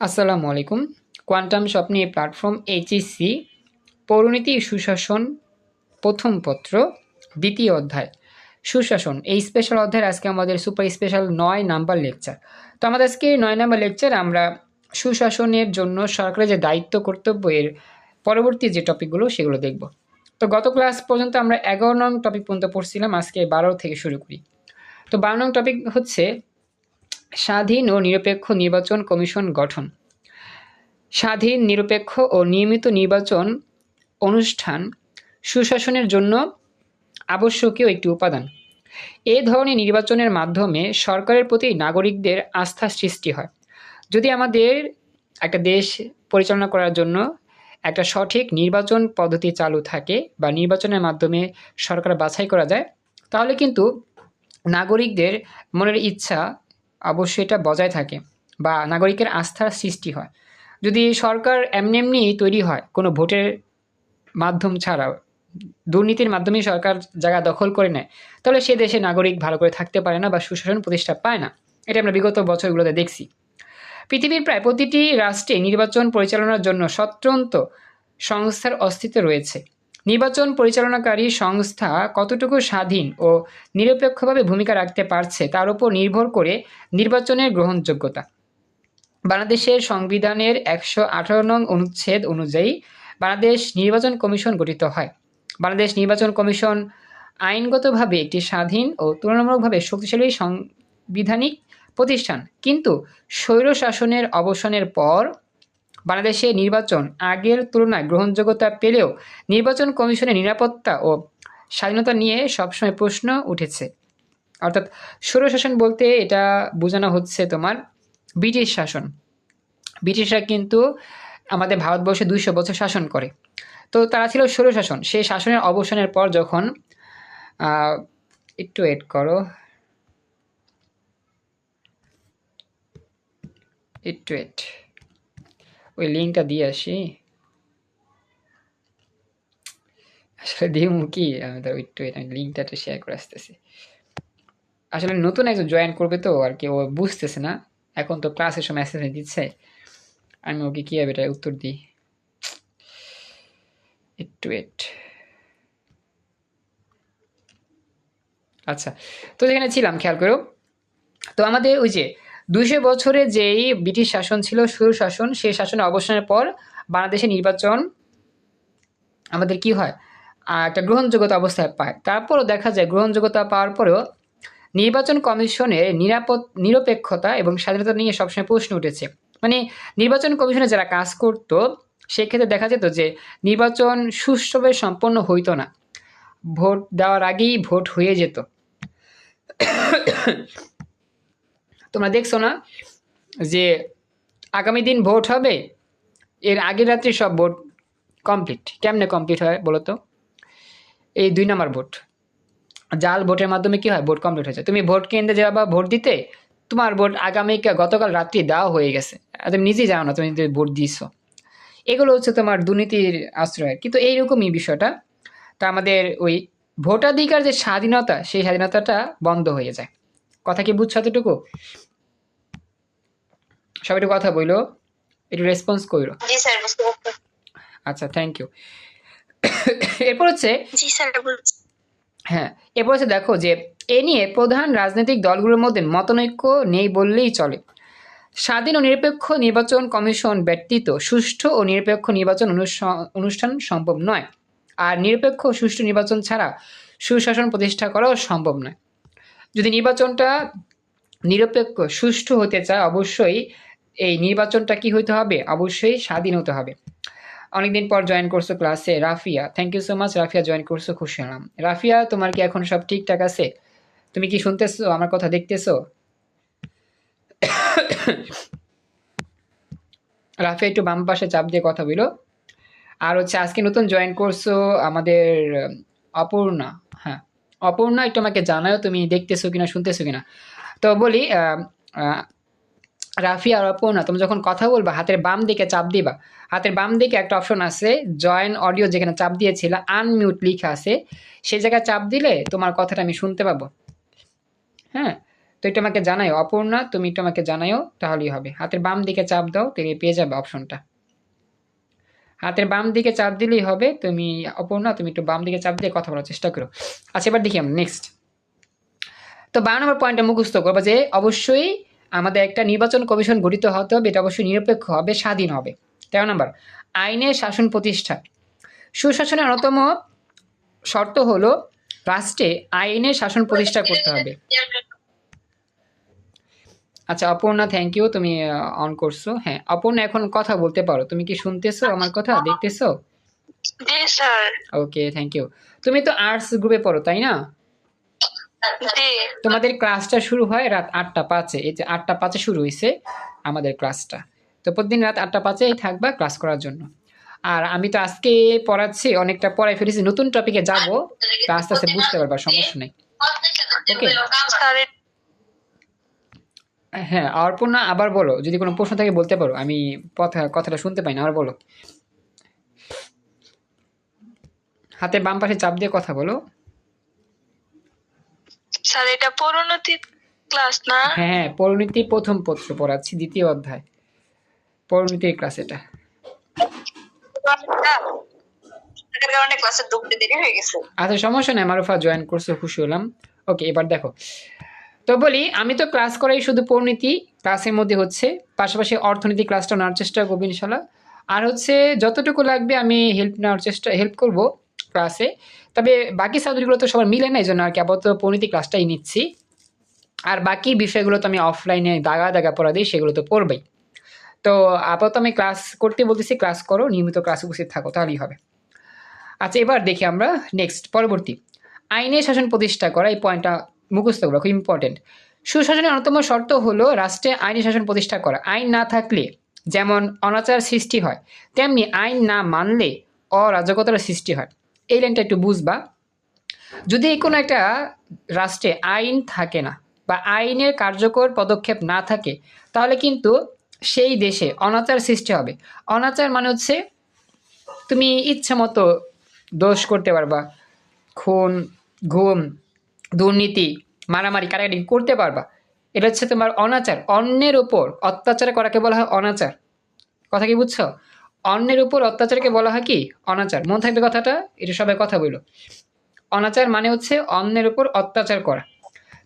আসসালামু আলাইকুম কোয়ান্টাম স্বপ্নে প্ল্যাটফর্ম এইচএসসি পৌরনীতি, সুশাসন, প্রথম পত্র, দ্বিতীয় অধ্যায়। সুশাসন, এই স্পেশাল অধ্যায়ের আজকে আমাদের সুপার স্পেশাল নয় নাম্বার লেকচার তো আমাদের আজকে নয় নাম্বার লেকচার আমরা সুশাসনের জন্য সরকারের যে দায়িত্ব, কর্তব্য, এর পরবর্তী যে টপিকগুলো সেগুলো দেখব। তো গত ক্লাস পর্যন্ত আমরা এগারো নং টপিক পর্যন্ত পড়ছিলাম, আজকে বারো থেকে শুরু করি। তো বারো নং টপিক হচ্ছে স্বাধীন ও নিরপেক্ষ নির্বাচন কমিশন গঠন। স্বাধীন, নিরপেক্ষ ও নিয়মিত নির্বাচন অনুষ্ঠান সুশাসনের জন্য আবশ্যকীয় একটি উপাদান। এ ধরনের নির্বাচনের মাধ্যমে সরকারের প্রতি নাগরিকদের আস্থা সৃষ্টি হয়। যদি আমাদের একটা দেশ পরিচালনা করার জন্য একটা সঠিক নির্বাচন পদ্ধতি চালু থাকে বা নির্বাচনের মাধ্যমে সরকার বাছাই করা যায়, তাহলে কিন্তু নাগরিকদের মনের ইচ্ছা অবশ্যই এটা বজায় থাকে বা নাগরিকের আস্থার সৃষ্টি হয়। যদি সরকার এমনি এমনি তৈরি হয়, কোনো ভোটের মাধ্যম ছাড়াও, দুর্নীতির মাধ্যমে সরকার জায়গা দখল করে নেয়, তাহলে সে দেশে নাগরিক ভালো করে থাকতে পারে না বা সুশাসন প্রতিষ্ঠা পায় না। এটা আমরা বিগত বছরগুলোতে দেখছি। পৃথিবীর প্রায় প্রতিটি রাষ্ট্রে নির্বাচন পরিচালনার জন্য স্বতন্ত্র সংস্থার অস্তিত্ব রয়েছে। নির্বাচন পরিচালনাকারী সংস্থা কতটুকু স্বাধীন ও নিরপেক্ষভাবে ভূমিকা রাখতে পারছে তার উপর নির্ভর করে নির্বাচনের গ্রহণযোগ্যতা। বাংলাদেশের সংবিধানের একশো আঠারো নং অনুচ্ছেদ অনুযায়ী বাংলাদেশ নির্বাচন কমিশন গঠিত হয়। বাংলাদেশ নির্বাচন কমিশন আইনগতভাবে একটি স্বাধীন ও তুলনামূলকভাবে শক্তিশালী সংবিধানিক প্রতিষ্ঠান, কিন্তু স্বৈর শাসনের অবসানের পর বাংলাদেশে নির্বাচন আগের তুলনায় গ্রহণযোগ্যতা পেলেও নির্বাচন কমিশনের নিরাপত্তা ও স্বাধীনতা নিয়ে সবসময় প্রশ্ন উঠেছে। অর্থাৎ স্বৈরশাসন বলতে এটা বোঝানো হচ্ছে তোমার ব্রিটিশ শাসন। ব্রিটিশরা কিন্তু আমাদের ভারতবর্ষে দুইশো বছর শাসন করে। তো তারা ছিল স্বৈরশাসন সেই শাসনের অবসানের পর যখন একটু ওয়েট করো। একটু ওয়েট ওই লিঙ্কটা দিয়ে আসি আসলে দিয়ে কি, আমি তো একটু লিঙ্কটা একটু শেয়ার করে আসতেছি। আসলে নতুন একজন জয়েন করবে তো, আর কি, ও বুঝতেছে না। এখন তো ক্লাসের সময় মেসেজ দিচ্ছে। আমি ওকে কীভাবে এটা উত্তর দিই। একটু ওয়েট আচ্ছা তো যেখানে ছিলাম, খেয়াল করো। তো আমাদের ওই যে দুইশো বছরে যেই ব্রিটিশ শাসন ছিল, সুর শাসন সেই শাসনের অবসানের পর বাংলাদেশে নির্বাচন আমাদের কি হয়? একটা গ্রহণযোগ্যতা অবস্থায় পায়। তারপরও দেখা যায় গ্রহণযোগ্যতা পাওয়ার পরেও নির্বাচন কমিশনের নিরাপদ, নিরপেক্ষতা এবং স্বাধীনতা নিয়ে সবসময় প্রশ্ন উঠেছে। মানে নির্বাচন কমিশনে যারা কাজ করত, সেক্ষেত্রে দেখা যেত যে নির্বাচন সুষ্ঠুভাবে সম্পন্ন হইতো না। ভোট দেওয়ার আগেই ভোট হয়ে যেত। তোমরা দেখছ না যে আগামী দিন ভোট হবে? এর আগের রাত্রি সব ভোট কমপ্লিট কেমনে কমপ্লিট হয় বলো তো এই দুই নম্বর ভোট। জাল ভোটের মাধ্যমে কি হয়? ভোট কমপ্লিট হয়ে যায় তুমি ভোট কেন্দ্রে যাবা, ভোট দিতে, তোমার ভোট আগামী গতকাল রাত্রি দেওয়া হয়ে গেছে। তুমি নিজেই যাও না তুমি ভোট দিয়েছ। এগুলো হচ্ছে তোমার দুর্নীতির আশ্রয়। কিন্তু এইরকমই বিষয়টা, তা আমাদের ওই ভোটাধিকার যে স্বাধীনতা, সেই স্বাধীনতাটা বন্ধ হয়ে যায়। কথা কি বুঝছ এতটুকু? সবাই একটু কথা বইলো একটু রেসপন্স করো আচ্ছা থ্যাংক ইউ এরপর হচ্ছে হ্যাঁ এরপর হচ্ছে দেখো যে এ নিয়ে প্রধান রাজনৈতিক দলগুলোর মধ্যে মতনৈক্য নেই বললেই চলে। স্বাধীন ও নিরপেক্ষ নির্বাচন কমিশন ব্যতীত সুষ্ঠু ও নিরপেক্ষ নির্বাচন অনুষ্ঠান সম্ভব নয়। আর নিরপেক্ষ সুষ্ঠু নির্বাচন ছাড়া সুশাসন প্রতিষ্ঠা করাও সম্ভব নয়। যদি নির্বাচনটা নিরপেক্ষ সুষ্ঠু হতে চায় অবশ্যই এই নির্বাচনটা কি হইতে হবে? অবশ্যই স্বাধীন হতে হবে। অনেকদিন পর জয়েন করছ ক্লাসে Rafia. Thank you so much Rafia join করছ খুশি হলাম রাফিয়া, তোমার কি এখন সব ঠিকঠাক আছে? তুমি কি শুনতেছো? আমার কথা দেখতেছো? রাফিয়া, একটু বাম পাশে চাপ দিয়ে কথা বলো। আর হচ্ছে আজকে নতুন জয়েন করছ আমাদের অপূর্ণা। হ্যাঁ অপূর্ণা একটু আমাকে জানাও তুমি দেখতেছো কিনা, শুনতেছো কিনা? তো বলি রাফি আর অপর্ণা, তুমি যখন কথা বলবা, হাতের বাম দিকে চাপ দিবা। হাতের বাম দিকে একটা অপশন আছে জয়েন অডিও যেখানে চাপ দিয়েছিল আনমিউট লিখা আছে। সেই জায়গায় চাপ দিলে তোমার কথাটা আমি শুনতে পাবো। হ্যাঁ? তো একটু আমাকে জানাও অপর্ণা, তুমি একটু আমাকে জানাও তাহলেই হবে। হাতের বাম দিকে চাপ দাও তাহলে পেয়ে যাবে অপশনটা হাতের বাম দিকে চাপ দিলেই হবে। তুমি, অপর্ণা, তুমি একটু বাম দিকে চাপ দিয়ে কথা বলার চেষ্টা করো। আচ্ছা এবার দেখি আমরা নেক্সট তো বারো নম্বর পয়েন্টটা মুখস্থ করব যে, অবশ্যই আমাদের একটা নির্বাচন কমিশন গঠিত হতে হবে এটা অবশ্যই নিরপেক্ষ হবে স্বাধীন হবে। তেরো নম্বর আইনের শাসন প্রতিষ্ঠা। সুশাসনের অন্যতম শর্ত হলো রাষ্ট্রে আইনের শাসন প্রতিষ্ঠা করতে হবে। আচ্ছা অপর্ণা থ্যাংক ইউ তুমি অন করছ। হ্যাঁ অপর্ণা এখন কথা বলতে পারো। তুমি কি শুনতেছো আমার কথা? দেখতেছো? ওকে থ্যাংক ইউ তুমি তো আর্টস গ্রুপে পড়ো তাই না? তোমাদের ক্লাসটা শুরু হয় রাত আটটা পাঁচে। এই যে আটটা পাঁচে শুরু হয়েছে আমাদের ক্লাসটা। তো প্রতিদিন রাত আটটা পাঁচেই থাকবা ক্লাস করার জন্য। আর আমি তো আজকে পড়াচ্ছি অনেকটা পড়াই ফেলেছি নতুন টপিকে যাব। তো আস্তে আস্তে বুঝতে পারবা সমস্যা নেই। ওকে হ্যাঁ অর্পণা আবার বলো। যদি কোনো প্রশ্ন থাকে বলতে পারো। আমি কথা কথাটা শুনতে পাই না আবার বলো। হাতে বাম পাশে চাপ দিয়ে কথা বলো। স্যার এটা পরিণতি ক্লাস না? হ্যাঁ হ্যাঁ পরিণতি প্রথম পত্র পড়াচ্ছি দ্বিতীয় অধ্যায়। পরিণতির ক্লাস এটা। আচ্ছা সমস্যা নেই মারুফা জয়েন করছ খুশি হলাম। ওকে এবার দেখো। তো বলি আমি তো ক্লাস করাই শুধু পরিণতি ক্লাসের মধ্যে হচ্ছে পাশাপাশি অর্থনীতি ক্লাসটা নেওয়ার চেষ্টা করব ইনশাল্লাহ আর হচ্ছে যতটুকু লাগবে আমি হেল্প নেওয়ার চেষ্টা হেল্প করব ক্লাসে। তবে বাকি সাবজেক্টগুলো তো সবার মিলে না, এই জন্য আর কি আপাতত পরিণতি ক্লাসটাই নিচ্ছি। আর বাকি বিষয়গুলো তো আমি অফলাইনে দাগা দাগা পড়া দিই সেগুলো তো পড়বেই। তো আপাতত আমি ক্লাস করতে বলতেছি ক্লাস করো, নিয়মিত ক্লাস উপস্থিত থাকো, তাহলেই হবে। আচ্ছা এবার দেখি আমরা নেক্সট পরবর্তী। আইনের শাসন প্রতিষ্ঠা করা, এই পয়েন্টটা মুখস্থ করা, খুব ইম্পর্টেন্ট সুশাসনের অন্যতম শর্ত হলো রাষ্ট্রে আইনি শাসন প্রতিষ্ঠা করা। আইন না থাকলে যেমন অনাচার সৃষ্টি হয়, তেমনি আইন না মানলে অরাজকতার সৃষ্টি হয়। এই লাইনটা একটু বুঝবা। যদি কোনো একটা রাষ্ট্রে আইন থাকে না বা আইনের কার্যকর পদক্ষেপ না থাকে, তাহলে কিন্তু সেই দেশে অনাচার সৃষ্টি হবে। অনাচার মানে হচ্ছে তুমি ইচ্ছা মতো দোষ করতে পারবা, খুন ঘুম দুর্নীতি, মারামারি কাটাকাটি করতে পারবা। এটা হচ্ছে তোমার অনাচার। অন্যের ওপর অত্যাচার করাকে বলা হয় অনাচার। কথা কি বুঝছ? অন্যের উপর অত্যাচারকে বলা হয় কি? অনাচার। মন থাকবে কথাটা এটা সবাই কথা বলল অনাচার মানে হচ্ছে অন্যের উপর অত্যাচার করা।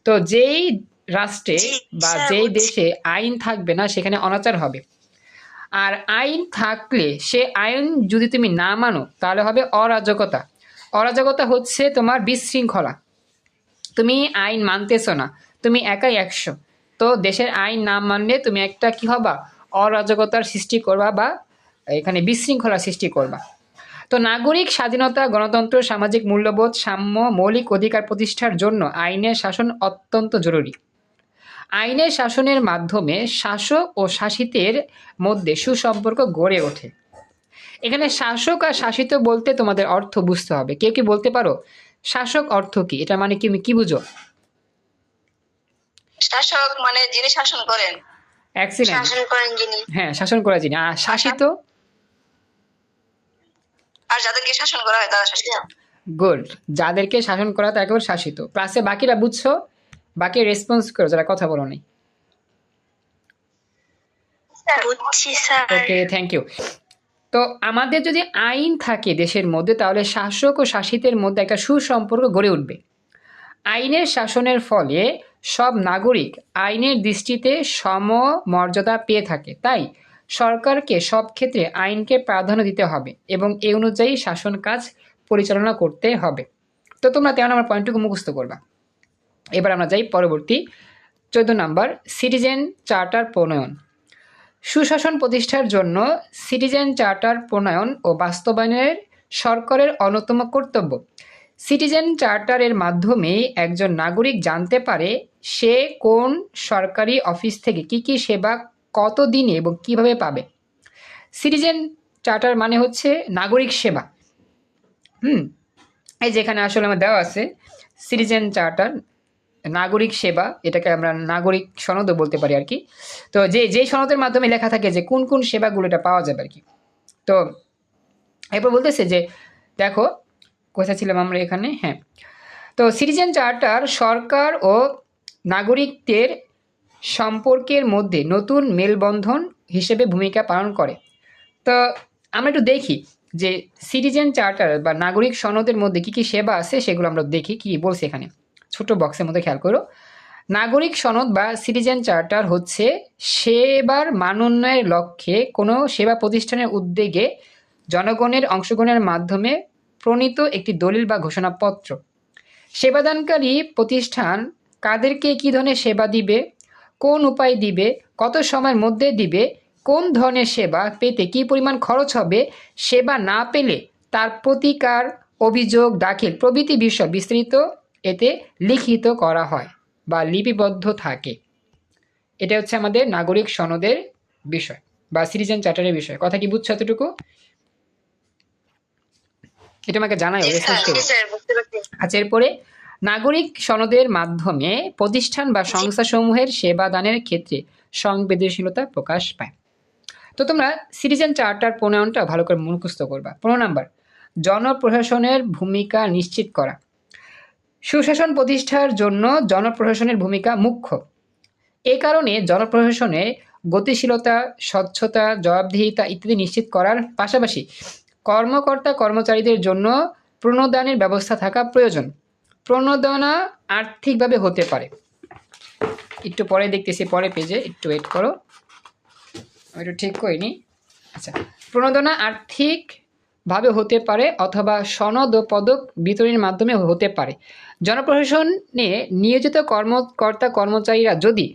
তো যেই রাষ্ট্রে বা যেই দেশে আইন থাকবে না সেখানে অনাচার হবে। আর আইন থাকলে সে আইন যদি তুমি না মানো তাহলে হবে অরাজকতা। অরাজকতা হচ্ছে তোমার বিশৃঙ্খলা। তুমি আইন মানতেছো না তুমি একাই একশো। তো দেশের আইন না মানলে তুমি একটা কি হবা? অরাজকতার সৃষ্টি করবা বা এখানে বিশৃঙ্খলা সৃষ্টি করবা। তো নাগরিক স্বাধীনতা গণতন্ত্র সামাজিক মূল্যবোধ সাম্য মৌলিক অধিকার প্রতিষ্ঠার জন্য আইনের শাসন অত্যন্ত জরুরি। আইনের শাসনের মাধ্যমে শাসক ও শাসিতের মধ্যে সুসম্পর্ক গড়ে ওঠে। এখানে শাসক আর শাসিত বলতে তোমাদের অর্থ বুঝতে হবে। কেউ কি বলতে পারো? শাসক অর্থ কি? এটা মানে কি কি বুঝো? শাসক মানে যিনি শাসন করেন। শাসন করেন যিনি। হ্যাঁ শাসন করা যিনি। আর শাসিত আর যাদেরকে শাসন করা হয় তারা শাসিত। গুড যাদেরকে শাসন করা তারা একেবারে শাসিত। ক্লাসে বাকিরা বুঝছ? বাকি রেসপন্স করো যারা কথা বলো নেই। বুঝছি স্যার। ওকে থ্যাংক ইউ তো আমাদের যদি আইন থাকে দেশের মধ্যে তাহলে শাসক ও শাসিতের মধ্যে একটা সুসম্পর্ক গড়ে উঠবে। আইনের শাসনের ফলে সব নাগরিক আইনের দৃষ্টিতে সম মর্যাদা পেয়ে থাকে। তাই সরকারকে সব ক্ষেত্রে আইনকে প্রাধান্য দিতে হবে এবং এ অনুযায়ী শাসন কাজ পরিচালনা করতে হবে। তো তোমরা তেমন আমার পয়েন্টটুকু মুখস্থ করবা। এবার আমরা যাই পরবর্তী। চোদ্দ নাম্বার সিটিজেন চার্টার প্রণয়ন সুশাসন প্রতিষ্ঠার জন্য সিটিজেন চার্টার প্রণয়ন ও বাস্তবায়নের সরকারের অন্যতম কর্তব্য। সিটিজেন চার্টারের মাধ্যমে একজন নাগরিক জানতে পারে সে কোন সরকারি অফিস থেকে কি কি সেবা কত দিনে এবং কীভাবে পাবে? সিটিজেন চার্টার মানে হচ্ছে নাগরিক সেবা। হুম? এই যেখানে আসলে আমার দেওয়া আছে সিটিজেন চার্টার নাগরিক সেবা, এটাকে আমরা নাগরিক সনদও বলতে পারি আর কি তো যে যেই সনদের মাধ্যমে লেখা থাকে যে কোন কোন সেবাগুলো এটা পাওয়া যাবে আর কি তো এরপর বলতেছে যে, দেখো, কোথায় ছিলাম আমরা এখানে? হ্যাঁ। তো সিটিজেন চার্টার সরকার ও নাগরিকদের সম্পর্কের মধ্যে নতুন মেলবন্ধন হিসেবে ভূমিকা পালন করে। তো আমরা একটু দেখি যে সিটিজেন চার্টার বা নাগরিক সনদের মধ্যে কী কী সেবা আছে সেগুলো আমরা দেখি, কি বলছে এখানে। ছোট বক্সের মধ্যে খেয়াল করো। নাগরিক সনদ বা সিটিজেন চার্টার হচ্ছে সেবার মানোন্নয়ের লক্ষ্যে কোনো সেবা প্রতিষ্ঠানের উদ্যোগে জনগণের অংশগ্রহণের মাধ্যমে প্রণীত একটি দলিল বা ঘোষণাপত্র। সেবাদানকারী প্রতিষ্ঠান কাদেরকে কী ধরনের সেবা দিবে? কোন উপায় দিবে কত সময়ের মধ্যে দিবে কোন ধরনের সেবা পেতে কী পরিমাণ খরচ হবে সেবা না পেলে তার প্রতিকার অভিযোগ দাখিল প্রভৃতি বিষয় বিস্তৃত এতে লিখিত করা হয় বা লিপিবদ্ধ থাকে। এটা হচ্ছে আমাদের নাগরিক সনদের বিষয় বা সিটিজেন চার্টারের বিষয়। কথা কি বুঝছ এতটুকু? এটা আমাকে জানাই আচ্ছা এরপরে নাগরিক সনদের মাধ্যমে প্রতিষ্ঠান বা সংস্থাসমূহের সেবা দানের ক্ষেত্রে সংবেদনশীলতা প্রকাশ পায়। তো তোমরা সিটিজেন চার্টার প্রণয়নটা ভালো করে মুখস্থ করবা। পনেরো নাম্বার জনপ্রশাসনের ভূমিকা নিশ্চিত করা। সুশাসন প্রতিষ্ঠার জন্য জনপ্রশাসনের ভূমিকা মুখ্য। এ কারণে জনপ্রশাসনে গতিশীলতা স্বচ্ছতা জবাবদিহিতা ইত্যাদি নিশ্চিত করার পাশাপাশি কর্মকর্তা কর্মচারীদের জন্য প্রণোদানের ব্যবস্থা থাকা প্রয়োজন। প্রণোদনা আর্থিকভাবে হতে পারে। একটু পরে দেখতেছি, পরে পেজে একটু ওয়েট করো। আমি একটু ঠিক করিনি। আচ্ছা প্রণোদনা আর্থিকভাবে হতে পারে অথবা সনদ ও পদক বিতরণের মাধ্যমে হতে পারে। জনপ্রশাসনে নিয়োজিত কর্মকর্তা কর্মচারীরা যদি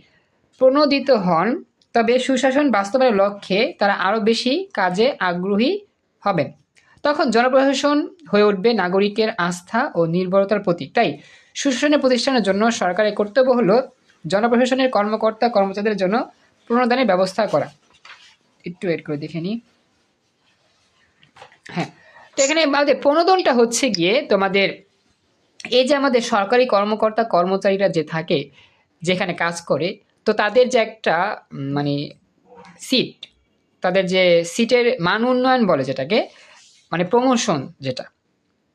প্রণোদিত হন, তবে সুশাসন বাস্তবায়নের লক্ষ্যে তারা আরও বেশি কাজে আগ্রহী হবেন। তখন জনপ্রশাসন হয়ে উঠবে নাগরিকের আস্থা ও নির্ভরতার প্রতীক। তাই সুশাসনের প্রতিষ্ঠানের জন্য সরকারের কর্তব্য হলো জনপ্রশাসনের কর্মকর্তা, কর্মচারীদের জন্য প্রণোদানের ব্যবস্থা করা। একটু ওয়েট করে দেখে নিই। হ্যাঁ তো এখানে আমাদের প্রণোদনটা হচ্ছে গিয়ে তোমাদের এই যে আমাদের সরকারি কর্মকর্তা, কর্মচারীরা যে থাকে, যেখানে কাজ করে, তো তাদের যে একটা মানে সিট তাদের যে সিটের মান উন্নয়ন বলে যেটাকে মানে প্রমোশন যেটা।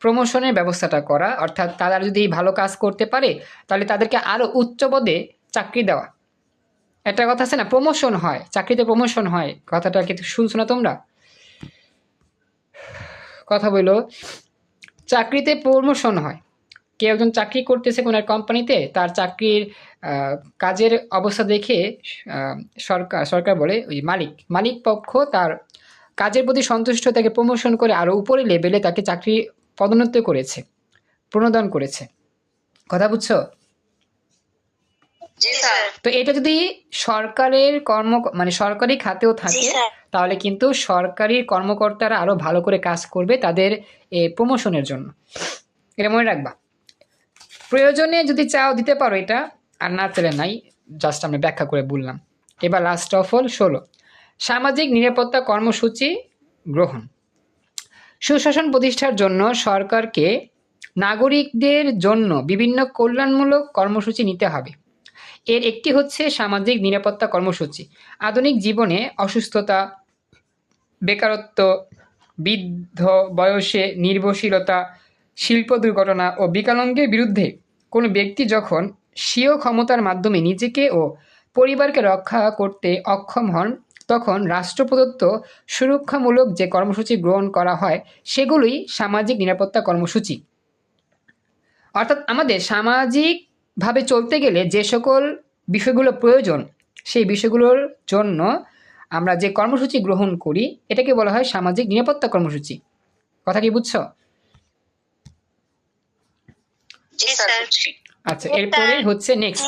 প্রমোশনের ব্যবস্থাটা করা, অর্থাৎ তারা যদি ভালো কাজ করতে পারে, তাহলে তাদেরকে আরও উচ্চ পদে চাকরি দেওয়া। একটা কথা আছে না প্রমোশন হয়, চাকরিতে প্রমোশন হয়, কথাটা কিন্তু শুনছো না তোমরা? কথা বলল, চাকরিতে প্রমোশন হয়। কেউ একজন চাকরি করতেছে কোনো এক কোম্পানিতে তার চাকরির কাজের অবস্থা দেখে সরকার সরকার বলে ওই মালিক মালিক পক্ষ তার কাজের প্রতি সন্তুষ্ট তাকে প্রমোশন করে আরও উপরে লেভেলে তাকে চাকরি পদোন্নত করেছে প্রণোদন করেছে। কথা বুঝছ? তো এটা যদি সরকারের কর্ম মানে সরকারি খাতেও থাকে তাহলে কিন্তু সরকারি কর্মকর্তারা আরও ভালো করে কাজ করবে তাদের প্রমোশনের জন্য। এটা মনে রাখবা। প্রয়োজনে যদি চাও দিতে পারো এটা আর না চাইলে নাই জাস্ট আমি ব্যাখ্যা করে বললাম। এবার লাস্ট অফ অল ষোলো। সামাজিক নিরাপত্তা কর্মসূচি গ্রহণ। সুশাসন প্রতিষ্ঠার জন্য সরকারকে নাগরিকদের জন্য বিভিন্ন কল্যাণমূলক কর্মসূচি নিতে হবে। এর একটি হচ্ছে সামাজিক নিরাপত্তা কর্মসূচি। আধুনিক জীবনে অসুস্থতা, বেকারত্ব, বৃদ্ধ বয়সে নির্ভরশীলতা, শিল্প দুর্ঘটনা ও বিকলাঙ্গের বিরুদ্ধে কোনো ব্যক্তি যখন স্বীয় ক্ষমতার মাধ্যমে নিজেকে ও পরিবারকে রক্ষা করতে অক্ষম হন তখন রাষ্ট্র প্রদত্ত সুরক্ষামূলক যে কর্মসূচি গ্রহণ করা হয় সেগুলোই সামাজিক নিরাপত্তা কর্মসূচি। অর্থাৎ আমাদের সামাজিকভাবে চলতে গেলে যে সকল বিষয়গুলো প্রয়োজন সেই বিষয়গুলোর জন্য আমরা যে কর্মসূচি গ্রহণ করি এটাকে বলা হয় সামাজিক নিরাপত্তা কর্মসূচি। কথা কি বুঝছ? জি স্যার। আচ্ছা এরপরে হচ্ছে নেক্সট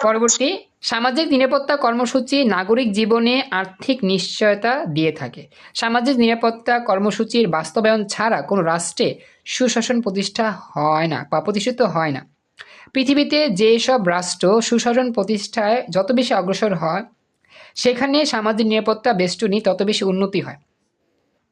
পরবর্তী সামাজিক নিরাপত্তা কর্মসূচি নাগরিক জীবনে আর্থিক নিশ্চয়তা দিয়ে থাকে। সামাজিক নিরাপত্তা কর্মসূচির বাস্তবায়ন ছাড়া কোনো রাষ্ট্রে সুশাসন প্রতিষ্ঠা হয় না বা প্রতিষ্ঠিত হয় না। পৃথিবীতে যেসব রাষ্ট্র সুশাসন প্রতিষ্ঠায় যত বেশি অগ্রসর হয় সেখানে সামাজিক নিরাপত্তা বেষ্টনী তত বেশি উন্নতি হয়।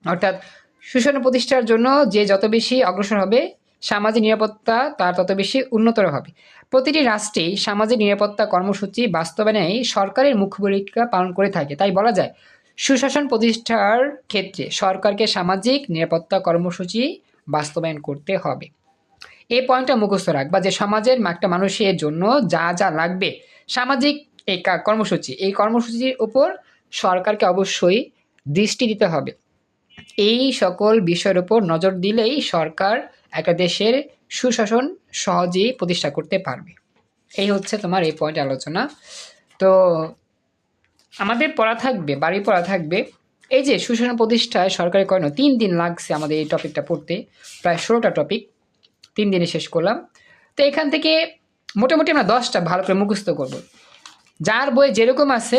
অর্থাৎ সুশাসন প্রতিষ্ঠার জন্য যে যত বেশি অগ্রসর হবে সামাজিক নিরাপত্তা তার তত বেশি উন্নতর হবে। প্রতিটি রাষ্ট্রেই সামাজিক নিরাপত্তা কর্মসূচি বাস্তবায়নে সরকারের মুখ্য ভূমিকা পালন করে থাকে। তাই বলা যায়, সুশাসন প্রতিষ্ঠার ক্ষেত্রে সরকারকে সামাজিক নিরাপত্তা কর্মসূচি বাস্তবায়ন করতে হবে। এই পয়েন্টটা মুখস্থ রাখবা যে সমাজের একটা মানুষের জন্য যা যা লাগবে সামাজিক এই কর্মসূচি, এই কর্মসূচির উপর সরকারকে অবশ্যই দৃষ্টি দিতে হবে। এই সকল বিষয়ের উপর নজর দিলেই সরকার একটা দেশের সুশাসন সহজেই প্রতিষ্ঠা করতে পারবে। এই হচ্ছে তোমার এই পয়েন্ট আলোচনা। তো আমাদের পড়া থাকবে বাড়ি পড়া থাকবে। এই যে সুশাসন প্রতিষ্ঠায় সরকারি কর্ণ, তিন দিন লাগছে আমাদের এই টপিকটা পড়তে। প্রায় ষোলোটা টপিক তিন দিনে শেষ করলাম। তো এখান থেকে মোটামুটি আমরা দশটা ভালো করে মুখস্থ করব। যার বই যেরকম আছে,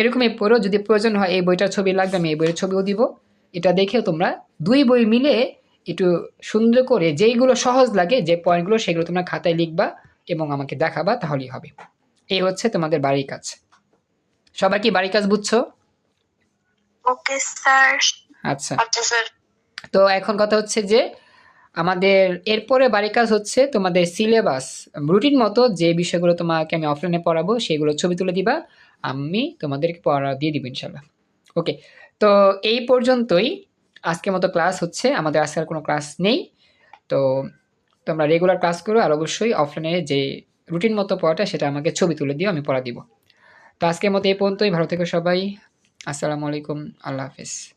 এরকমই পড়ো। যদি প্রয়োজন হয় এই বইটার ছবি লাগবে, আমি এই বইয়ের ছবিও দিব। এটা দেখেও তোমরা দুই বই মিলে একটু সুন্দর করে যেইগুলো সহজ লাগে যে পয়েন্টগুলো সেগুলো তোমরা খাতায় লিখবা এবং আমাকে দেখাবা তাহলেই হবে। এই হচ্ছে তোমাদের বাড়ির কাজ। সবার কি বাড়ির কাজ বুঝছ? ওকে স্যার আচ্ছা। আচ্ছা তো এখন কথা হচ্ছে যে আমাদের এরপরে বাড়ির কাজ হচ্ছে তোমাদের সিলেবাস রুটিন মতো যে বিষয়গুলো তোমাকে আমি অফলাইনে পড়াবো সেগুলো ছবি তুলে দিবা। আমি তোমাদেরকে পড়া দিয়ে দিব ইনশাল্লাহ ওকে তো এই পর্যন্তই। আজকের মতো ক্লাস হচ্ছে, আমাদের আজকে আর কোনো ক্লাস নেই। তো তোমরা রেগুলার ক্লাস করো আর অবশ্যই অফলাইনে যে রুটিন মতো পড়াটা, সেটা আমাকে ছবি তুলে দিও, আমি পড়া দিব। তো আজকের মতো এই পর্যন্তই, ভালো থেকো সবাই। আসসালামু আলাইকুম, আল্লাহ হাফিজ।